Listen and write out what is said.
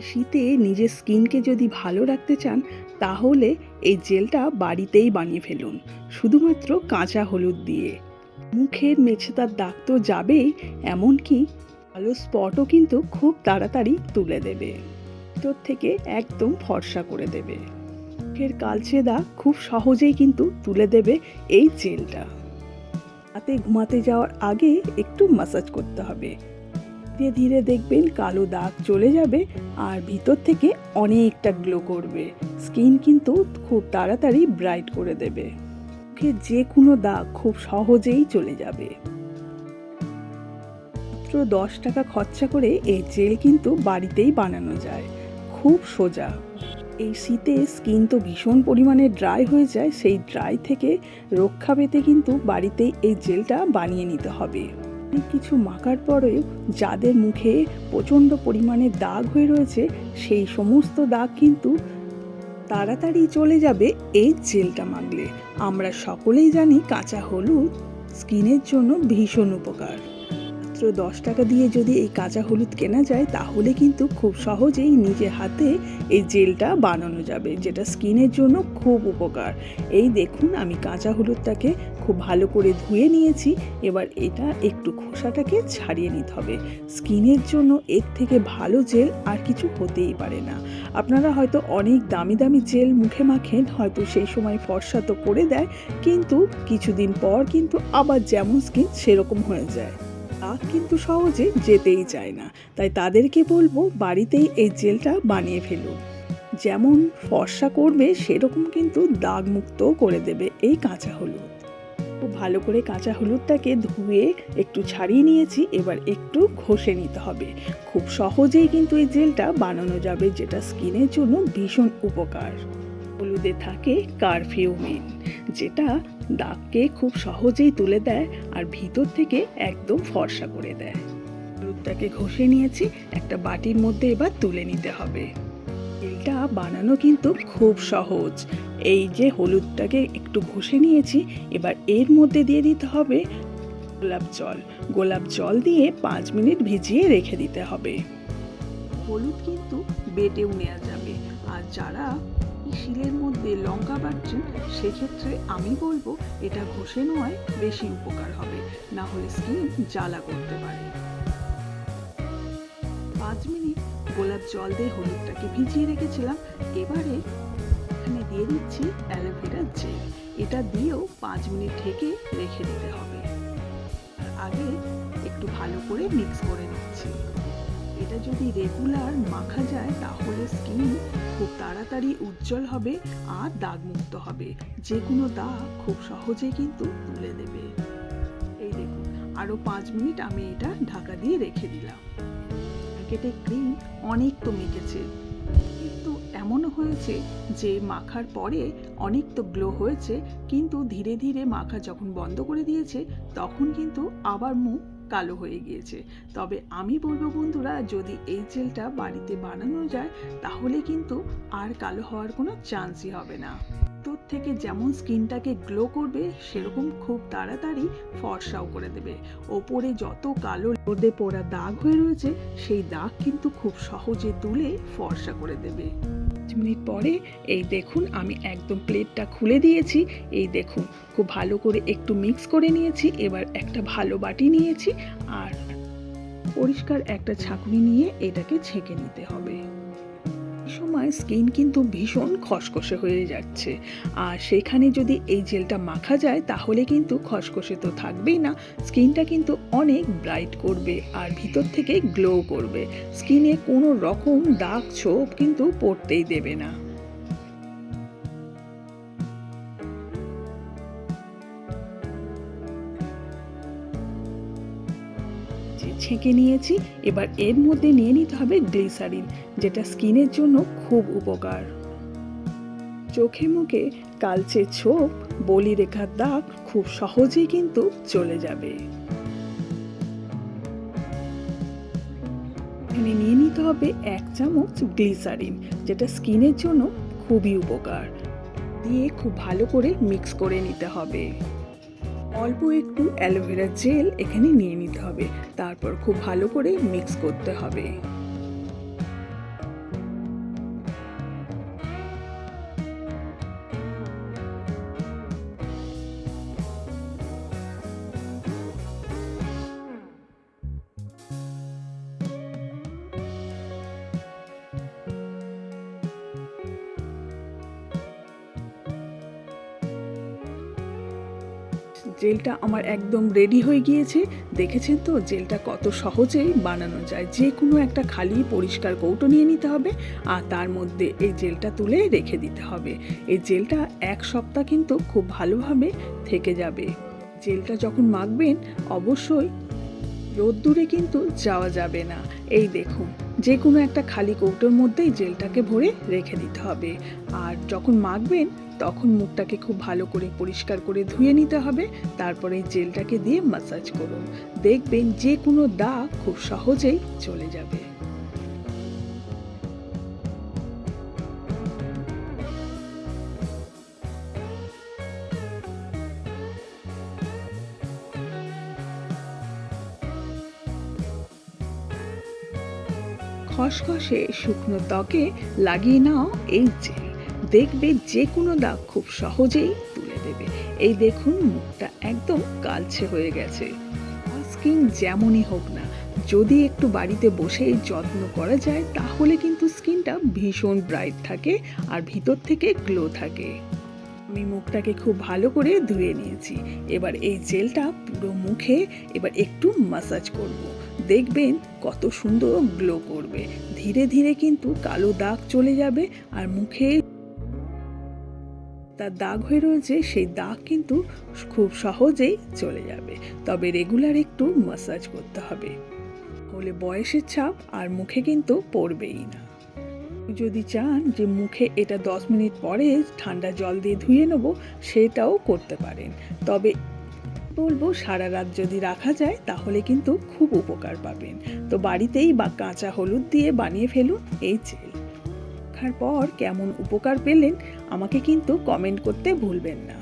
শীতে নিজের স্কিনকে যদি ভালো রাখতে চান, তাহলে এই জেলটা বাড়িতেই বানিয়ে ফেলুন। শুধুমাত্র কাঁচা হলুদ দিয়ে। মুখের মেছেতার দাগ তো যাবেই, এমনকি ভালো স্পটও কিন্তু খুব তাড়াতাড়ি তুলে দেবে। ভিতর থেকে একদম ফর্সা করে দেবে। মুখের কালচে দাগ খুব সহজেই কিন্তু তুলে দেবে এই জেলটা। রাতে ঘুমাতে যাওয়ার আগে একটু মাসাজ করতে হবে। ধীরে ধীরে দেখবেন কালো দাগ চলে যাবে আর ভিতর থেকে অনেকটা গ্লো করবে। স্কিন কিন্তু খুব তাড়াতাড়ি ব্রাইট করে দেবে। মুখে যে কোনো দাগ খুব সহজেই চলে যাবে। মাত্র দশ টাকা খরচা করে এই জেল কিন্তু বাড়িতেই বানানো যায়। খুব সোজা। এই শীতে স্কিন তো ভীষণ পরিমাণে ড্রাই হয়ে যায়, সেই ড্রাই থেকে রক্ষা পেতে কিন্তু বাড়িতেই এই জেলটা বানিয়ে নিতে হবে। অনেক কিছু মাখার পরেও যাদের মুখে প্রচণ্ড পরিমাণে দাগ হয়ে রয়েছে, সেই সমস্ত দাগ কিন্তু তাড়াতাড়ি চলে যাবে এই জেলটা মাখলে। আমরা সকলেই জানি কাঁচা হলুদ স্কিনের জন্য ভীষণ উপকার। মাত্র দশ টাকা দিয়ে যদি এই কাঁচা হলুদ কেনা যায়, তাহলে কিন্তু খুব সহজেই নিজের হাতে এই জেলটা বানানো যাবে, যেটা স্কিনের জন্য খুব উপকার। এই দেখুন, আমি কাঁচা হলুদটাকে খুব ভালো করে ধুয়ে নিয়েছি, এবার এটা একটু খোসাটাকে ছাড়িয়ে নিতে হবে। স্কিনের জন্য এর থেকে ভালো জেল আর কিছু হতেই পারে না। আপনারা হয়তো অনেক দামি দামি জেল মুখে মাখেন, হয়তো সেই সময় ফর্সা তো করে দেয়, কিন্তু কিছুদিন পর কিন্তু আবার যেমন স্কিন সেরকম হয়ে যায়। দাগ কিন্তু সহজে যেতেই চায় না। তাই তাদেরকে বলব বাড়িতেই এই জেলটা বানিয়ে ফেলুন যেমন ফর্সা করবে, সেরকম কিন্তু দাগ মুক্ত করে দেবে এই কাঁচা হলুদ। খুব ভালো করে কাঁচা হলুদটাকে ধুয়ে একটু ছাড়িয়ে নিয়েছি, এবার একটু ঘষে নিতে হবে। খুব সহজেই কিন্তু এই জেলটা বানানো যাবে, যেটা স্কিনের জন্য ভীষণ উপকার। হলুদে থাকে কারফিউমিন যেটা দাগকে খুব সহজেই তুলে দেয় আর ভিতর থেকে একদম ফর্সা করে দেয়। দুধটাকে ঘষে নিয়েছি, একটা বাটির মধ্যে এবার তুলে নিতে হবে। তেলটা বানানো কিন্তু খুব সহজ। এই যে হলুদটাকে একটু ঘষে নিয়েছি, এবার এর মধ্যে দিয়ে দিতে হবে গোলাপ জল। গোলাপ জল দিয়ে পাঁচ মিনিট ভিজিয়ে রেখে দিতে হবে। হলুদ কিন্তু বেটেও নেওয়া যাবে। আর যারা শিলের মধ্যে লঙ্কা বাটছেন, সেক্ষেত্রে আমি বলব এটা ঘষে নেওয়ায় বেশি উপকার হবে, না হলে স্কিন জ্বালা করতে পারে। পাঁচ মিনিট গোলাপ জল দিয়ে হলুদটাকে ভিজিয়ে রেখেছিলাম, এবারে এখানে দিয়ে দিচ্ছি অ্যালোভেরা জেল। এটা দিয়েও পাঁচ মিনিট ঢেকে রেখে দিতে হবে। আগে একটু ভালো করে মিক্স করে নিচ্ছি। এটা যদি রেগুলার মাখা যায়, তাহলে স্কিন খুব তাড়াতাড়ি উজ্জ্বল হবে আর দাগমুক্ত হবে। যে কোনো দাগ খুব সহজে কিন্তু তুলে দেবে। এই দেখুন আরও পাঁচ মিনিট আমি এটা ঢাকা দিয়ে রেখে দিলাম। প্যাকেটে ক্রিম অনেক তো মেখেছে। কিন্তু এমনও হয়েছে যে মাখার পরে অনেক তো গ্লো হয়েছে, কিন্তু ধীরে ধীরে মাখা যখন বন্ধ করে দিয়েছে, তখন কিন্তু আবার মুখ কালো হয়ে গিয়েছে। তবে আমি বলব বন্ধুরা, যদি এই জেলটা বাড়িতে বানানো যায়, তাহলে কিন্তু আর কালো হওয়ার কোনো চান্সই হবে না। তোর থেকে যেমন স্কিনটাকে গ্লো করবে, সেরকম খুব তাড়াতাড়ি ফর্সাও করে দেবে। ওপরে যত কালো রোদে পোড়া দাগ হয়ে রয়েছে, সেই দাগ কিন্তু খুব সহজে তুলে ফর্সা করে দেবে। মিনিট পরে এই দেখুন আমি একদম প্লেটটা খুলে দিয়েছি। এই দেখুন, খুব ভালো করে একটু মিক্স করে নিয়েছি, এবার একটা ভালো বাটি নিয়েছি আর পরিষ্কার একটা ছাঁকুনি নিয়ে এটাকে ছেঁকে নিতে হবে। সময় স্কিন কিন্তু ভীষণ খসখসে হয়ে যাচ্ছে। আর সেখানে যদি এই জেলটা মাখা যায়, তাহলে কিন্তু খসখসে তো থাকবেই না। স্কিনটা কিন্তু অনেক ব্রাইট করবে আর ভিতর থেকে গ্লো করবে। স্কিনে কোনো রকম দাগ ছোপ কিন্তু পড়তেই দেবে না। যে ছেঁকে নিয়েছি। এবার এর মধ্যে নিয়ে নিতে হবে গ্লিসারিন, যেটা স্কিনের জন্য খুব উপকার। চোখে মুখে কালচে ছোপ বলি রেখার দাগ খুব সহজেই কিন্তু চলে যাবে। এখানে নিয়ে নিতে হবে এক চামচ গ্লিসারিন, যেটা স্কিনের জন্য খুবই উপকার। দিয়ে খুব ভালো করে মিক্স করে নিতে হবে। অল্প একটু অ্যালোভেরা জেল এখানে নিয়ে নিতে হবে। তারপর খুব ভালো করে মিক্স করতে হবে। জেলটা আমার একদম রেডি হয়ে গিয়েছে। দেখেছেন তো, জেলটা কত সহজেই বানানো যায়। যে কোনো একটা খালি পরিষ্কার কৌটো নিয়ে নিতে হবে আর তার মধ্যে এই জেলটা তুলে রেখে দিতে হবে। এই জেলটা এক সপ্তাহ কিন্তু খুব ভালোভাবে থেকে যাবে। জেলটা যখন মাখবেন, অবশ্যই রোদ্দুরে কিন্তু যাওয়া যাবে না। এই দেখুন। যে কোনো একটা খালি কৌটোর মধ্যেই জেলটাকে ভরে রেখে দিতে হবে। আর যখন মাখবেন, তখন মুখটাকে খুব ভালো করে পরিষ্কার করে ধুয়ে নিতে হবে। তারপরে জেলটাকে দিয়ে মাসাজ করুন। দেখবেন যে কোনো দাগ খুব সহজেই চলে যাবে। খসখসে শুকনো ত্বকে লাগিয়ে নাও এই জেল দেখবে যে কোনো দাগ খুব সহজেই তুলে দেবে। এই দেখুন, মুখটা একদম কালচে হয়ে গেছে। স্কিন যেমনই হোক না, যদি একটু বাড়িতে বসে যত্ন করা যায়, তাহলে কিন্তু স্কিনটা ভীষণ ব্রাইট থাকে আর ভিতর থেকে গ্লো থাকে। আমি মুখটাকে খুব ভালো করে ধুয়ে নিয়েছি। এবার এই জেলটা পুরো মুখে এবার একটু মাসাজ করব। দেখবেন কত সুন্দর গ্লো করবে। ধীরে ধীরে কিন্তু কালো দাগ চলে যাবে আর মুখে তার দাগ হয়ে রয়েছে, সেই দাগ কিন্তু খুব সহজেই চলে যাবে। তবে রেগুলার একটু মাসাজ করতে হবে। হলে বয়সের ছাপ আর মুখে কিন্তু পড়বেই না। যদি চান যে মুখে এটা দশ মিনিট পরে ঠান্ডা জল দিয়ে ধুয়ে নেব, সেটাও করতে পারেন। তবে বলব, সারা রাত যদি রাখা যায়, তাহলে কিন্তু খুব উপকার পাবেন। তো বাড়িতেই বা কাঁচা হলুদ দিয়ে বানিয়ে ফেলুন এই চেল রাখার পর কেমন উপকার পেলেন, আমাকে কিন্তু কমেন্ট করতে ভুলবেন না।